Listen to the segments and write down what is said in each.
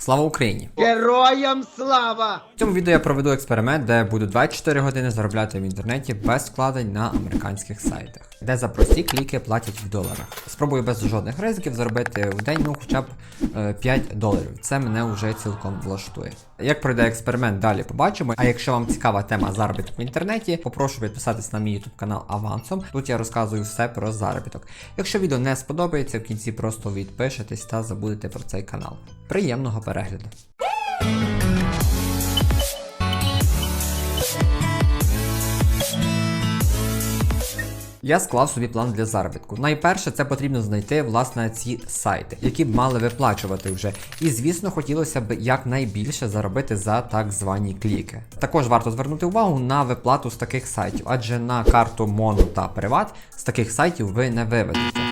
Слава Україні! Героям слава! В цьому відео я проведу експеримент, де буду 24 години заробляти в інтернеті без вкладень на американських сайтах, де за прості кліки платять в доларах. Спробую без жодних ризиків заробити в день ну хоча б е, 5 доларів. Це мене вже цілком влаштує. Як пройде експеримент, далі побачимо. А якщо вам цікава тема заробітку в інтернеті, попрошу підписатись на мій YouTube канал авансом. Тут я розказую все про заробіток. Якщо відео не сподобається, в кінці просто відпишетесь та забудете про цей канал. Приємного перегляду! Я склав собі план для заробітку. Найперше, це потрібно знайти власне ці сайти, які б мали виплачувати вже. І звісно, хотілося б якнайбільше заробити за так звані кліки. Також варто звернути увагу на виплату з таких сайтів, адже на карту Моно та Приват з таких сайтів ви не виведете.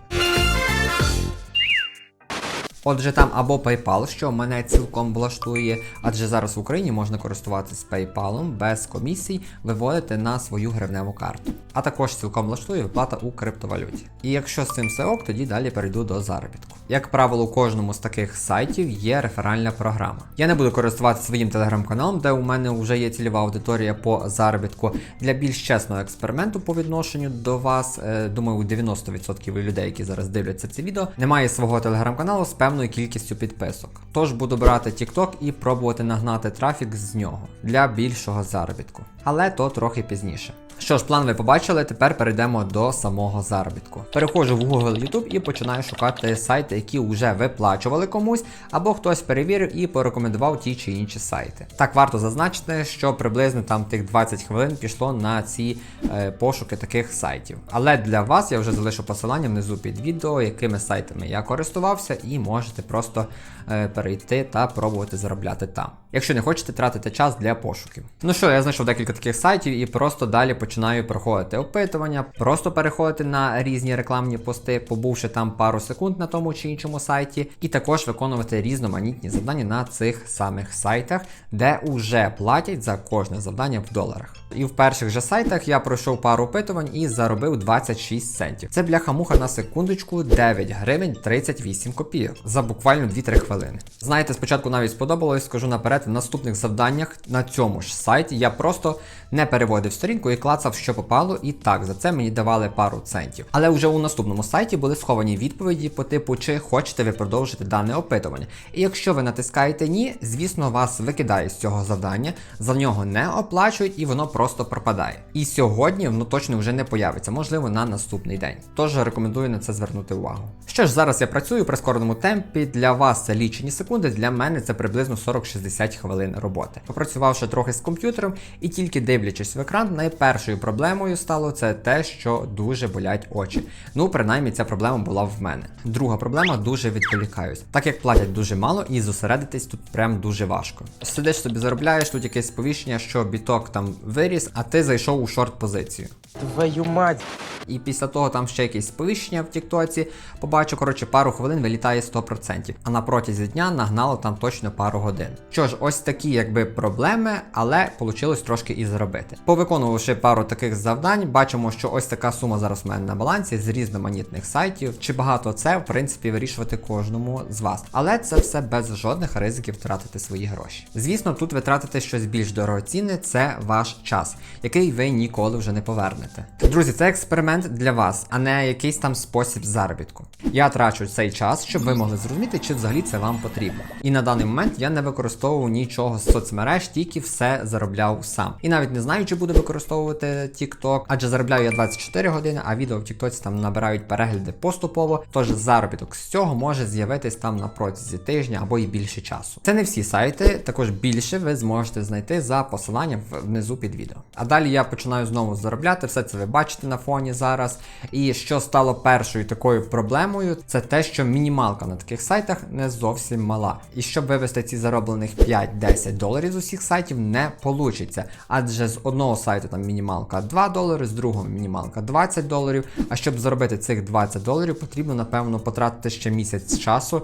Отже, там або PayPal, що мене цілком влаштує, адже зараз в Україні можна користуватися PayPal без комісій, виводити на свою гривневу карту. А також цілком влаштує виплата у криптовалюті. І якщо з цим все ок, тоді далі перейду до заробітку. Як правило, у кожному з таких сайтів є реферальна програма. Я не буду користуватися своїм телеграм-каналом, де у мене вже є цільова аудиторія по заробітку. Для більш чесного експерименту по відношенню до вас, е, думаю, 90% людей, які зараз дивляться це відео, немає свого телеграм-каналу з певною кількістю підписок. Тож буду брати TikTok і пробувати нагнати трафік з нього для більшого заробітку. Але то трохи пізніше. Що ж, план ви побачили, тепер перейдемо до самого заробітку. Переходжу в Google YouTube і починаю шукати сайти, які вже виплачували комусь, або хтось перевірив і порекомендував ті чи інші сайти. Так варто зазначити, що приблизно там тих 20 хвилин пішло на ці е, пошуки таких сайтів. Але для вас я вже залишу посилання внизу під відео, якими сайтами я користувався, і можете просто е, перейти та пробувати заробляти там. Якщо не хочете тратити час для пошуків. Ну що, я знайшов декілька таких сайтів і просто далі починаю проходити опитування, просто переходити на різні рекламні пости, побувши там пару секунд на тому чи іншому сайті, і також виконувати різноманітні завдання на цих самих сайтах, де уже платять за кожне завдання в доларах. І в перших же сайтах я пройшов пару опитувань і заробив 26 центів. Це бляха-муха на секундочку 9 гривень 38 копійок за буквально 2-3 хвилини. Знаєте, спочатку навіть сподобалось, скажу наперед, в наступних завданнях на цьому ж сайті я просто не переводив сторінку і клацав, що попало, і так за це мені давали пару центів. Але вже у наступному сайті були сховані відповіді по типу, чи хочете ви продовжити дане опитування. І якщо ви натискаєте ні, звісно, вас викидає з цього завдання, за нього не оплачують і воно просто пропадає. І сьогодні воно точно вже не появиться, можливо, на наступний день. Тож рекомендую на це звернути увагу. Що ж, зараз я працюю в прискореному темпі. Для вас це лічені секунди, для мене це приблизно 40-60 хвилин роботи. Попрацювавши трохи з комп'ютером і тільки дивлячись в екран, найпершою проблемою стало це те, що дуже болять очі. Ну, принаймні, ця проблема була в мене. Друга проблема дуже відволікаюсь, так як платять дуже мало і зосередитись тут прям дуже важко. Сидиш собі заробляєш, тут якесь сповіщення, що біток там виріс, а ти зайшов у шорт позицію. Твою мать! І після того там ще якесь сповіщення в Тіктоці. Побачу, коротше, пару хвилин вилітає 100%. А на протязі дня нагнало там точно пару годин. Що ж, ось такі якби проблеми, але вийшло трошки і заробити. Повиконувавши пару таких завдань, бачимо, що ось така сума зараз у мене на балансі з різноманітних сайтів. Чи багато це, в принципі, вирішувати кожному з вас. Але це все без жодних ризиків втратити свої гроші. Звісно, тут ви тратите щось більш дорогоцінне, це ваш час, який ви ніколи вже не повернете. Друзі, це експеримент для вас, а не якийсь там спосіб заробітку. Я трачу цей час, щоб ви могли зрозуміти, чи взагалі це вам потрібно. І на даний момент я не використовував нічого з соцмереж, тільки все заробляв сам. І навіть не знаю, чи буду використовувати TikTok, адже заробляю я 24 години, а відео в TikTok там набирають перегляди поступово. Тож заробіток з цього може з'явитись там на протязі тижня або і більше часу. Це не всі сайти, також більше ви зможете знайти за посиланням внизу під відео. А далі я починаю знову заробляти, все це ви бачите на фоні зараз. І що стало першою такою проблемою, це те, що мінімалка на таких сайтах не зовсім мала. І щоб вивести ці зароблених 5-10 доларів з усіх сайтів, не получиться. Адже з одного сайту там мінімалка 2 долари, з другого мінімалка 20 доларів. А щоб заробити цих 20 доларів, потрібно, напевно, потратити ще місяць часу,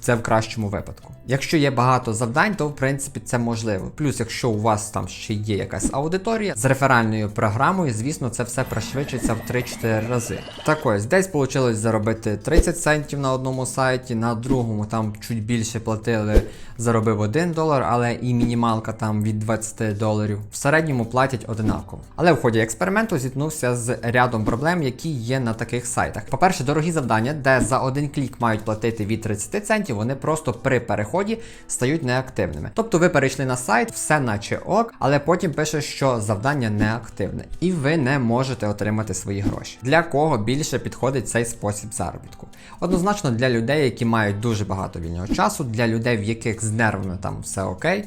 це в кращому випадку. Якщо є багато завдань, то в принципі це можливо. Плюс, якщо у вас там ще є якась аудиторія з реферальною програмою, звісно, це все пришвидшиться в 3-4 рази. Так ось, десь вийшло заробити 30 центів на одному сайті, на другому там чуть більше платили, заробив 1 долар, але і мінімалка там від 20 доларів. В середньому платять одинаково. Але в ході експерименту зіткнувся з рядом проблем, які є на таких сайтах. По-перше, дорогі завдання, де за один клік мають платити від 30 центів, вони просто при переході стають неактивними. Тобто ви перейшли на сайт, все наче ок, але потім пише, що завдання неактивне, і ви не можете отримати свої гроші. Для кого більше підходить цей спосіб заробітку? Однозначно для людей, які мають дуже багато вільного часу, для людей, в яких з нервами там все окей.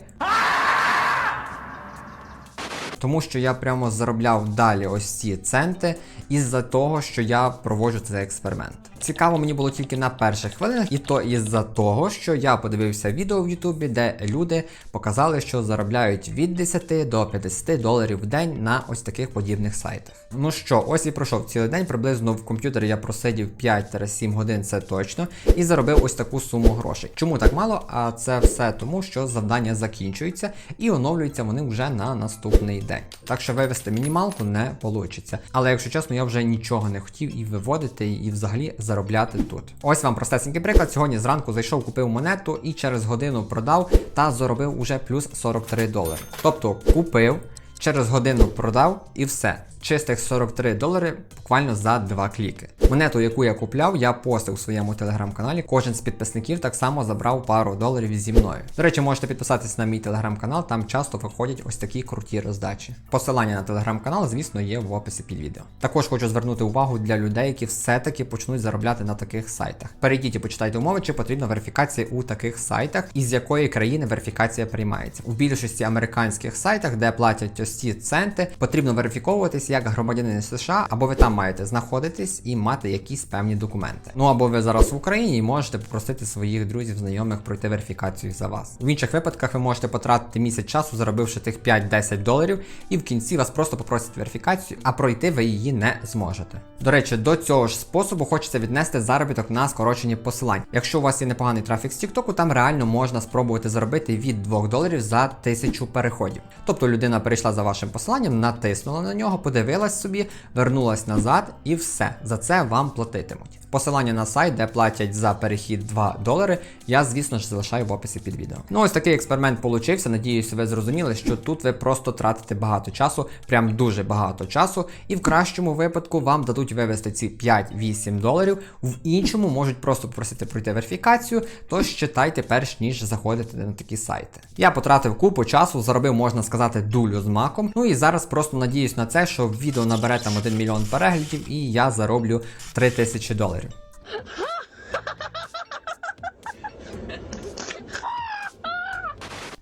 Тому що я прямо заробляв далі ось ці центи із-за того, що я проводжу цей експеримент. Цікаво мені було тільки на перших хвилинах, і то із-за того, що я подивився відео в Ютубі, де люди показали, що заробляють від 10 до 50 доларів в день на ось таких подібних сайтах. Ну що, ось і пройшов цілий день, приблизно в комп'ютері я просидів 5-7 годин, це точно, і заробив ось таку суму грошей. Чому так мало? А це все тому, що завдання закінчуються і оновлюються вони вже на наступний день. Так що вивести мінімалку не вийде. Але якщо чесно, я вже нічого не хотів і виводити, і взагалі заробляти тут. Ось вам простесенький приклад. Сьогодні зранку зайшов, купив монету і через годину продав та заробив уже плюс 43 долари. Тобто купив. Через годину продав і все. Чистих 43 долари буквально за 2 кліки. Монету, яку я купляв, я постив у своєму телеграм-каналі. Кожен з підписників так само забрав пару доларів зі мною. До речі, можете підписатись на мій телеграм-канал, там часто виходять ось такі круті роздачі. Посилання на телеграм-канал, звісно, є в описі під відео. Також хочу звернути увагу для людей, які все-таки почнуть заробляти на таких сайтах. Перейдіть і почитайте умови, чи потрібна верифікація у таких сайтах, і з якої країни верифікація приймається. У більшості американських сайтах, де платять ось ці центи, потрібно верифіковуватись як громадянин США, або ви там маєте знаходитись і мати якісь певні документи. Ну або ви зараз в Україні і можете попросити своїх друзів, знайомих пройти верифікацію за вас. В інших випадках ви можете потратити місяць часу, заробивши тих 5-10 доларів, і в кінці вас просто попросять верифікацію, а пройти ви її не зможете. До речі, до цього ж способу хочеться віднести заробіток на скорочені посилань. Якщо у вас є непоганий трафік з Тіктоку, там реально можна спробувати заробити від 2 доларів за тисячу переходів. Тобто людина перейшла за вашим посиланням, натиснула на нього, подивилась собі, вернулась назад і все. За це вам платитимуть. Посилання на сайт, де платять за перехід 2 долари, я, звісно ж, залишаю в описі під відео. Ну, ось такий експеримент получився. Надіюсь, ви зрозуміли, що тут ви просто тратите багато часу, прям дуже багато часу, і в кращому випадку вам дадуть вивести ці 5-8 доларів, в іншому можуть просто попросити пройти верифікацію, тож читайте перш ніж заходити на такі сайти. Я потратив купу часу, заробив, можна сказати, дулю з маком. Ну і зараз просто надіюсь на це, що відео набере там 1 мільйон переглядів, і я зароблю 3000 доларів.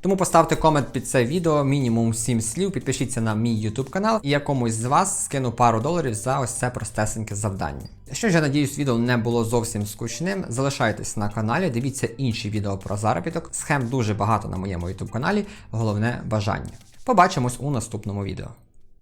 Тому поставте комент під це відео, мінімум 7 слів, підпишіться на мій YouTube канал і я комусь з вас скину пару доларів за ось це простесеньке завдання. Що ж, я надіюсь, відео не було зовсім скучним. Залишайтесь на каналі, дивіться інші відео про заробіток. Схем дуже багато на моєму YouTube каналі, головне бажання. Побачимось у наступному відео.